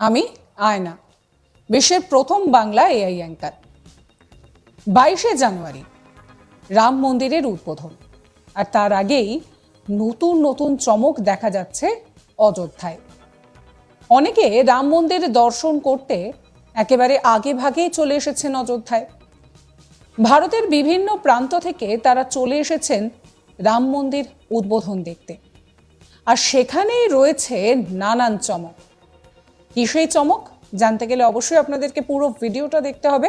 আমি আয়না। বিশ্বের প্রথম বাংলা এআই অ্যাঙ্কার। বাইশে জানুয়ারি, রাম মন্দিরের উদ্বোধন। আর তার আগেই নতুন নতুন চমক দেখা যাচ্ছে অযোধ্যায়। অনেকে রাম মন্দির দর্শন করতে একেবারে আগে ভাগেই চলে এসেছেন অযোধ্যায়। ভারতের বিভিন্ন প্রান্ত থেকে তারা চলে এসেছেন রাম মন্দির উদ্বোধন দেখতে। আর সেখানেই রয়েছে নানান চমক। কি সেই চমক? জানতে গেলে অবশ্যই আপনাদেরকে পুরো ভিডিওটা দেখতে হবে।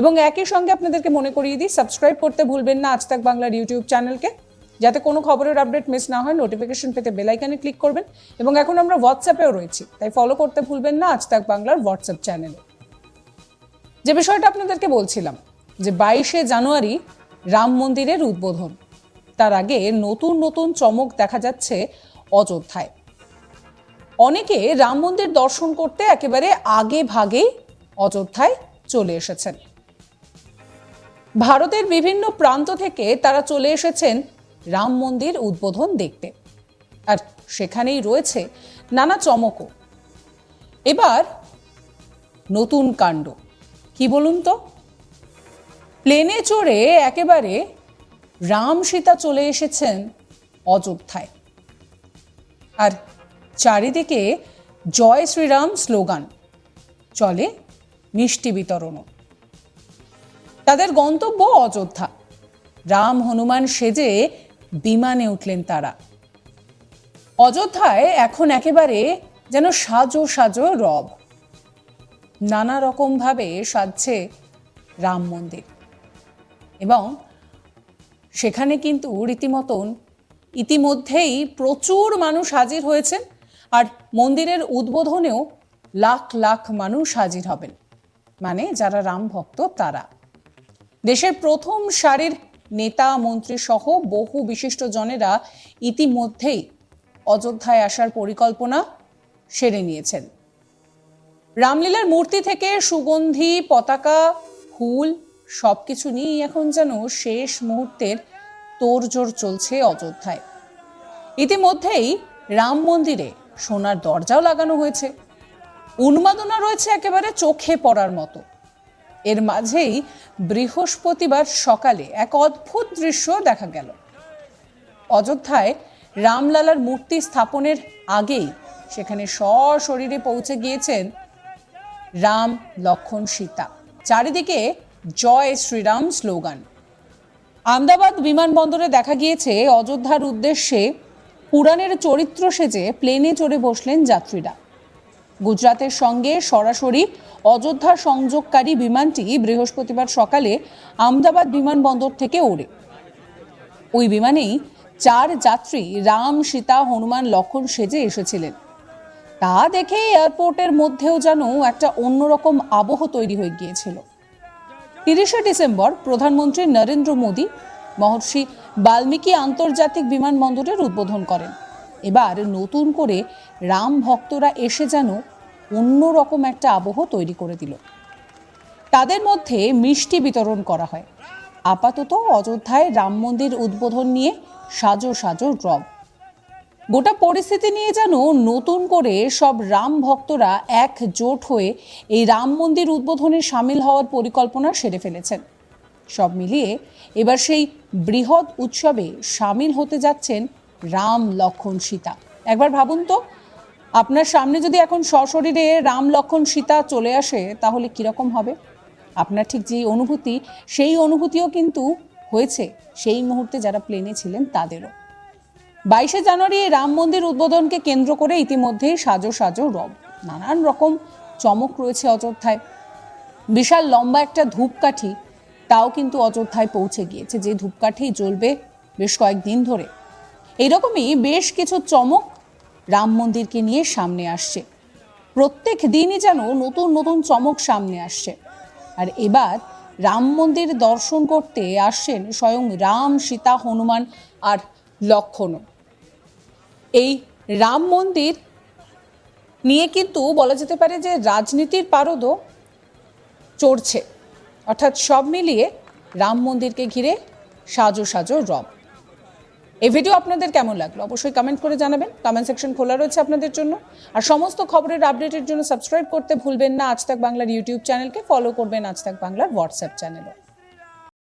এবং একই সঙ্গে আপনাদেরকে মনে করিয়ে দিই সাবস্ক্রাইব করতে ভুলবেন না আজ তাক বাংলার ইউটিউব চ্যানেলকে যাতে কোনো খবরের আপডেট মিস না হয় নোটিফিকেশন পেতে বেলাইকানে ক্লিক করবেন। এবং এখন আমরা হোয়াটসঅ্যাপেও রয়েছি, তাই ফলো করতে ভুলবেন না আজ তাক বাংলার হোয়াটসঅ্যাপ চ্যানেলে যে বিষয়টা আপনাদেরকে বলছিলাম, যে বাইশে জানুয়ারি রাম মন্দিরের উদ্বোধন। তার আগে নতুন নতুন চমক দেখা যাচ্ছে অযোধ্যায়। অনেকে রাম মন্দির দর্শন করতে একেবারে আগে ভাগেই অযোধ্যায় চলে এসেছেন। ভারতের বিভিন্ন প্রান্ত থেকে তারা চলে এসেছেন রাম মন্দির উদ্বোধন দেখতে। আর সেখানেই রয়েছে নানা চমকও। এবার নতুন কাণ্ড। কি বলুন তো? প্লেনে চড়ে একেবারে রাম সীতা চলে এসেছেন অযোধ্যায়। আর চারিদিকে জয় শ্রীরাম স্লোগান, চলে মিষ্টি বিতরণও। তাদের গন্তব্য অযোধ্যা। রাম হনুমান সেজে বিমানে উঠলেন তারা। অযোধ্যায় এখন একেবারে যেন সাজো সাজো রব। নানা রকমভাবে সাজছে রাম মন্দির। এবং সেখানে কিন্তু রীতিমতন ইতিমধ্যেই প্রচুর মানুষ হাজির হয়েছেন। আর মন্দিরের উদ্বোধনেও লাখ লাখ মানুষ হাজির হবেন। মানে যারা রাম ভক্ত, তারা। দেশের প্রথম সারির নেতা, মন্ত্রী সহ বহু বিশিষ্ট জনেরা ইতিমধ্যেই অযোধ্যায় আসার পরিকল্পনা সেরে নিয়েছেন। রামলীলার মূর্তি থেকে সুগন্ধি, পতাকা, ফুল সবকিছু নিয়েই এখন যেন শেষ মুহূর্তের তোড়জোড় চলছে অযোধ্যায়। ইতিমধ্যেই রাম মন্দিরে সোনার দরজাও লাগানো হয়েছে। উন্মাদনা রয়েছে একেবারে চোখে পড়ার মতো। এর মাঝেই বৃহস্পতিবার সকালে এক অদ্ভুত দৃশ্য দেখা গেল। অযোধ্যায় রামলালার মূর্তি স্থাপনের আগেই সেখানে সশরীরে পৌঁছে গিয়েছেন রাম লক্ষণ সীতা। চারিদিকে জয় শ্রীরাম স্লোগান। আমদাবাদ বিমানবন্দরে দেখা গিয়েছে অযোধ্যার উদ্দেশ্যে পুরাণের চরিত্র সেজে প্লেনে চড়ে বসলেন যাত্রীরা। গুজরাতের সঙ্গে সরাসরি অযোধ্যা সংযোগকারী বিমানটি বৃহস্পতিবার সকালে আহমেদাবাদ বিমানবন্দর থেকে ওড়ে। ওই বিমানেই চার যাত্রী রাম, সীতা, হনুমান, লক্ষণ সেজে এসেছিলেন। তা দেখে এয়ারপোর্টের মধ্যেও যেন একটা অন্যরকম আবহ তৈরি হয়ে গিয়েছিল। তিরিশে ডিসেম্বর প্রধানমন্ত্রী নরেন্দ্র মোদী মহর্ষি বাল্মীকি আন্তর্জাতিক বিমানবন্দরের উদ্বোধন করেন। এবার নতুন করে রাম ভক্তরা এসে যেন অন্যরকম একটা আবহ তৈরি করে দিল। তাদের মধ্যে মিষ্টি বিতরণ করা হয়। আপাতত অযোধ্যায় রাম মন্দির উদ্বোধন নিয়ে সাজো সাজো রব। গোটা পরিস্থিতি নিয়ে যেন নতুন করে সব রাম ভক্তরা একজোট হয়ে এই রাম মন্দির উদ্বোধনে সামিল হওয়ার পরিকল্পনা সেরে ফেলেছেন। সব মিলিয়ে এবার সেই বৃহৎ উৎসবে সামিল হতে যাচ্ছেন রাম লক্ষণ সীতা। একবার ভাবুন তো, আপনার সামনে যদি এখন সশরীরে রাম লক্ষণ সীতা চলে আসে, তাহলে কীরকম হবে? আপনার ঠিক যেই অনুভূতি, সেই অনুভূতিও কিন্তু হয়েছে সেই মুহূর্তে যারা প্লেনে ছিলেন তাদেরও। বাইশে জানুয়ারি রাম মন্দির উদ্বোধনকে কেন্দ্র করে ইতিমধ্যেই সাজো সাজো রব। নানান রকম চমক রয়েছে অযোধ্যায়। বিশাল লম্বা একটা ধূপকাঠি তাও কিন্তু অযোধ্যায় পৌঁছে গিয়েছে, যে ধূপকাঠি জ্বলবে বেশ কয়েকদিন ধরে। এইরকমই বেশ কিছু চমক রাম মন্দিরকে নিয়ে সামনে আসছে। প্রত্যেক দিনই যেন নতুন নতুন চমক সামনে আসছে। আর এবার রাম মন্দির দর্শন করতে আসছেন স্বয়ং রাম, সীতা, হনুমান আর লক্ষণও। এই রাম মন্দির নিয়ে কিন্তু বলা যেতে পারে যে রাজনীতির পারদও চড়ছে। অর্থাৎ সব মিলিয়ে রাম মন্দিরকে ঘিরে সাজো সাজো রব। এই ভিডিও আপনাদের কেমন লাগল? অবশ্যই কমেন্ট করে জানাবেন। কমেন্ট সেকশন খোলা রয়েছে আপনাদের জন্য। আর সমস্ত খবরের আপডেটের জন্য সাবস্ক্রাইব করতে ভুলবেন না। আজ তাক বাংলার ইউটিউব চ্যানেলকে ফলো করবেন আজ তাক বাংলার হোয়াটসঅ্যাপ চ্যানেলও